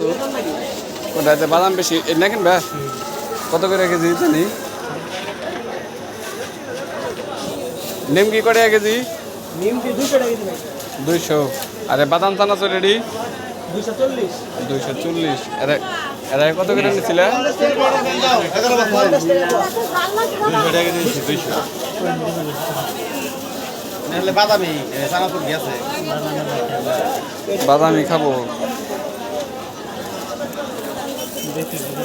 চানাচুর কোথায় বাদাম বেশি এ না কিনবা কত করে কেজি জানি? নিমকি করে কেজি? দুইশো। আরে বাদাম চানাচুর রেডি দুশো চল্লিশ। দুইশো চল্লিশ। এরা এরা কত করে বাদামি চানাচুর বাদামি খাব।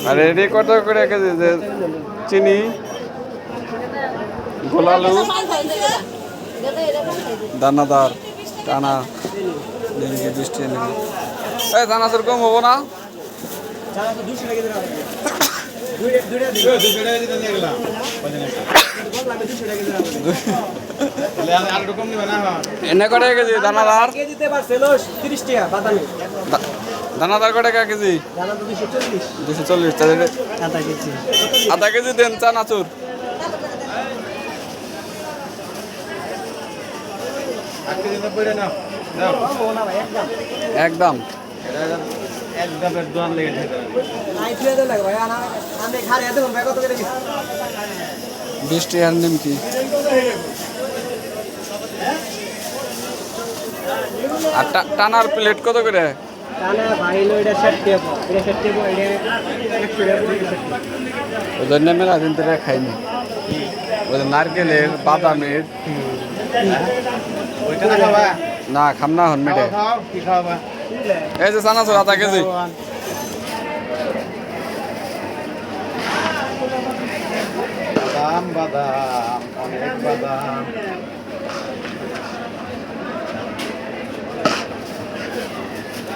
আরে রেডি কত করে কেজি যে চিনি গোলালু দানাদার টানা বৃষ্টি এই চানাচুর কম হব না। দিন এনে করে কেজি দানাদার? দানাদার কটা টাকা কেজি? দুশো চল্লিশ। তাহলে আধা কেজি। দেন চানাচুর একদম। বৃষ্টি আর নিমকি আর টানার প্লেট কত করে? জন্য মেলা দিন ধরে খাইনি। ওই নারকেলের বাদামের না খাম না হন মেটে। এই যে চানাচুর আধা কেজি। বাদাম বাদাম অনেক বাদাম।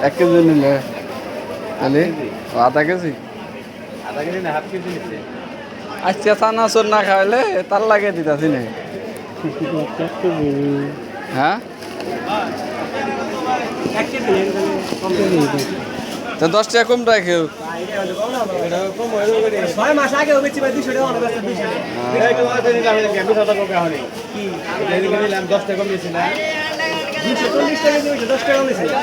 এক কেজি নিলে তাহলে আধা কেজি। আধা কেজি না হাফ কেজি নিচ্ছে। আচ্ছা চানাচুর না খাইলে তার লাগে দিতাছি নে। হ্যাঁ? কম তো দশ টাকা কম কম হয়ে রে ছয় মাস আগে বেশি ভাই দুশো টাকা টাকা। এটা একটু মাঝে নিলাম এটা গ্যাপি সাদা কোকা হয়নি কি এটা এদিকে নিলাম দশ টাকা কমিয়েছি না।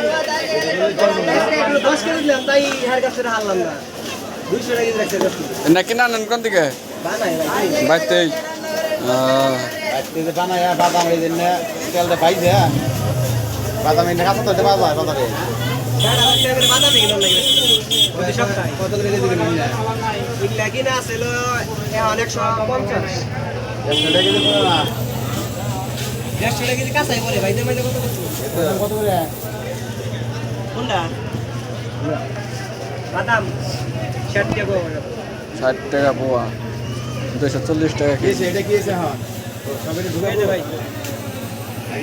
দিয়ে নেন কোন দিকে? যে বানায় বাদাম এই জন্য তেলটা পাইছে বাদাম এনে কাঁচা তো বাজারে। প্রতি সপ্তাহে। কত করে কেজি কিনে ছিল অনেকশো পঞ্চাশ একশো টাকা কেজি পড়ে না দেড়শো টাকা কেজি কাঁচাই পরে ভাই দেমাইলে কত কত করে? কোনটা? বাদাম। ষাট টাকা করে। ষাট টাকা পোয়া। দুশো চল্লিশ টাকা কি কেজি। এটা কি আছে হ্যাঁ সবাই ঢুকে ভাই।